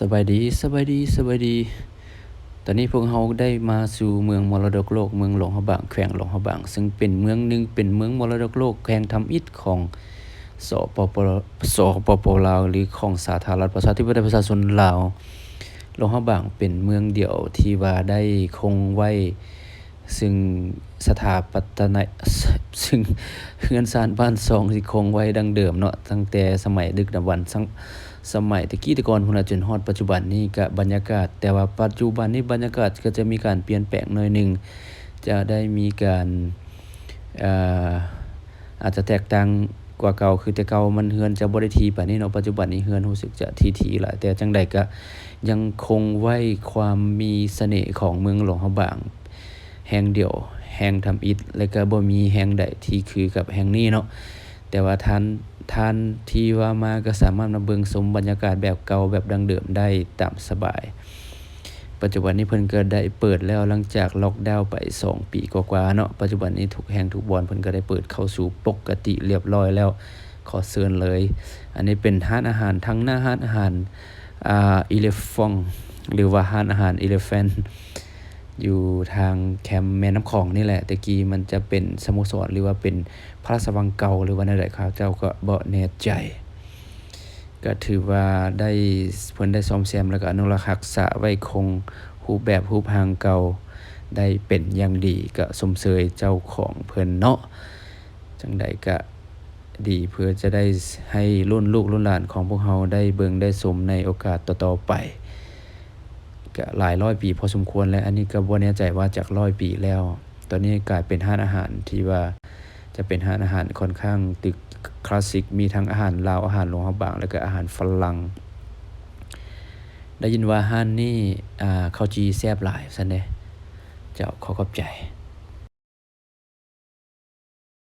สบายดีสบายดีสบายดี ตอนนี้พวกเราได้มาสู่เมืองมรดกโลก เมืองหลวงพระบางแขวงหลวงพระบาง ซึ่งเป็นเมืองหนึ่งเป็นเมืองมรดกโลกแขวงทำอิฐของสปปสปปลาวหรือของสาธารณรัฐประชาธิปไตยประชาชนลาวหลวงพระบางเป็นเมืองเดียวที่ว่าได้คงไว้ ซึ่งสถาปัตยซึ่งเรือนซานบ้านซองที่คงไว้ดังเดิมเนาะตั้งแต่สมัยดึกดำบรรพ์ สมัยตะกี้ตะกอนพุ่นน่ะจนฮอดปัจจุบันนี้ก็บรรยากาศ แต่ว่าปัจจุบันนี้บรรยากาศก็จะมีการเปลี่ยนแปลงหน่อยหนึ่งจะได้มีการเอ่อาจจะแตกต่างกว่าเก่าคือแต่เก่ามันเรือนจะบ่ได้ถี่ปานนี้เนาะปัจจุบันนี้เรือนรู้สึกจะถี่ๆหลายแต่จังใดก็ยังคงไว้ความมีเสน่ห์ของเมืองหลวงพระบาง แห่งเดียว แห่งทำอิฐแล้วก็บ่มีแห่งใดที่คือกับแห่งนี้เนาะแต่ว่าท่าน ทานที่ว่ามาก็สามารถมาเบิงชมบรรยากาศแบบเก่าแบบดังเดิมได้ตามสบาย ปัจจุบันนี้เพิ่นก็ได้เปิดแล้วหลังจากล็อกดาวน์ไป 2 ปีกว่าๆเนาะปัจจุบันนี้ทุกแห่งทุกบอนเพิ่นก็ได้เปิดเข้าสู่ปกติเรียบร้อยแล้วขอเชิญเลย อันนี้เป็นร้านอาหารทั้งหน้าร้านอาหารอ่า Elephant หรือว่าร้านอาหาร Elephant อยู่ทางแคมป์แม่น้ำของนี่แหละ แต่กี้มันจะเป็นสโมสรหรือว่าเป็นพระราชวังเก่าหรือว่าแนวใดครับเจ้าก็บ่แน่ใจ ก็ถือว่าได้เพิ่นได้ซ่อมแซมแล้วก็อนุรักษ์รักษาไว้คงรูปแบบรูปร่างเก่าได้เป็นอย่างดีก็สมเสยเจ้าของเพิ่นเนาะจังใดก็ดีเพื่อจะได้ให้รุ่นลูกรุ่นหลานของพวกเราได้เบิ่งได้ชมในโอกาสต่อๆไป ก็หลายร้อยปีพอสมควรแล้ว อันนี้ก็บ่แน่ใจว่าจากร้อยปีแล้ว ตอนนี้กลายเป็นห้านอาหารที่ว่าจะเป็นห้านอาหารค่อนข้างตึกคลาสสิกมีทั้งอาหารลาวอาหารหลวงพระบาง แล้วก็อาหารฝรั่งได้ยินว่าห้านนี่อ่าข้าวจีแซ่บหลายซั่นเด้เจ้าขอขอบใจ